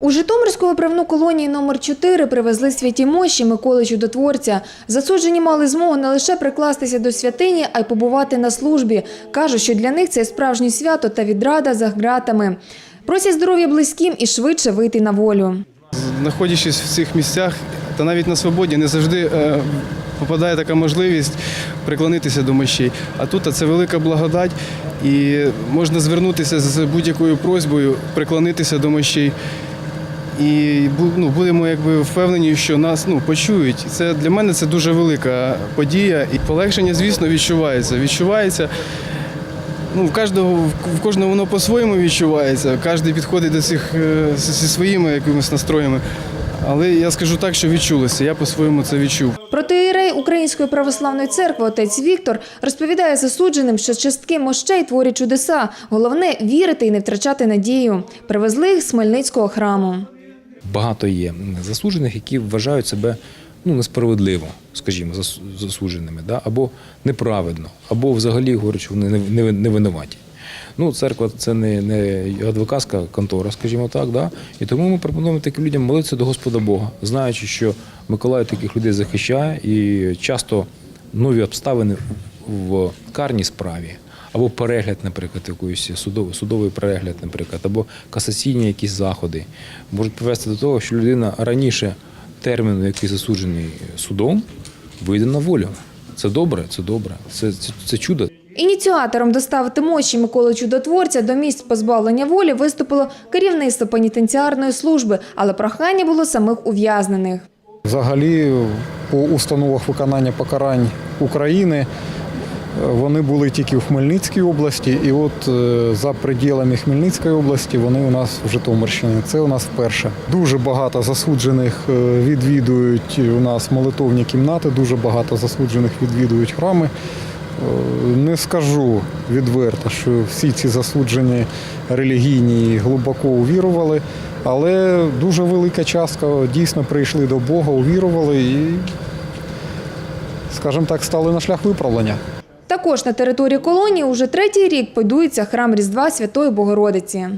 У Житомирську виправну колонію номер 4 привезли святі мощі Миколи Чудотворця. Засуджені мали змогу не лише прикластися до святині, а й побувати на службі. Кажуть, що для них це справжнє свято та відрада за ґратами. Просять здоров'я близьким і швидше вийти на волю. Знаходячись в цих місцях та навіть на свободі, не завжди е, попадає така можливість приклонитися до мощей. А тут це велика благодать, і можна звернутися з будь-якою просьбою, приклонитися до мощей. І ну, будемо якби впевнені, що нас ну, почують. Це для мене це дуже велика подія. І полегшення, звісно, відчувається. Відчувається. Ну, в кожного, в кожного воно по-своєму відчувається. Кожен підходить до цих е, зі своїми якимись настроями. Але я скажу так, що відчулося. Я по-своєму це відчув. Протоієрей Української православної церкви отець Віктор розповідає засудженим, що частки мощей творять чудеса. Головне вірити і не втрачати надію. Привезли їх з Хмельницького храму. Багато є засуджених, які вважають себе ну, несправедливо, скажімо, зас- засудженими, да? або неправедно, або взагалі говорять, що вони не винуваті. Ну, церква це не, не адвокатська контора, скажімо так, да? і тому ми пропонуємо таким людям молитися до Господа Бога, знаючи, що Миколай таких людей захищає і часто нові обставини в карній справі. Або перегляд, наприклад, якоїсь судовий, судовий перегляд, наприклад, або касаційні якісь заходи можуть привести до того, що людина раніше терміну, який засуджений судом, вийде на волю. Це добре, це добре, це, це, це чудо. Ініціатором доставити мощі Миколи Чудотворця до місць позбавлення волі виступило керівництво пенітенціарної служби, але прохання було самих ув'язнених. Взагалі, по установах виконання покарань України вони були тільки в Хмельницькій області, і от е, за пределами Хмельницької області вони у нас в Житомирщині. Це у нас вперше. Дуже багато засуджених е, відвідують у нас молитовні кімнати, дуже багато засуджених відвідують храми. Е, Не скажу відверто, що всі ці засуджені релігійні глибоко увірували, але дуже велика частка дійсно прийшли до Бога, увірували і, скажімо так, стали на шлях виправлення. Також на території колонії уже третій рік подується храм Різдва Святої Богородиці.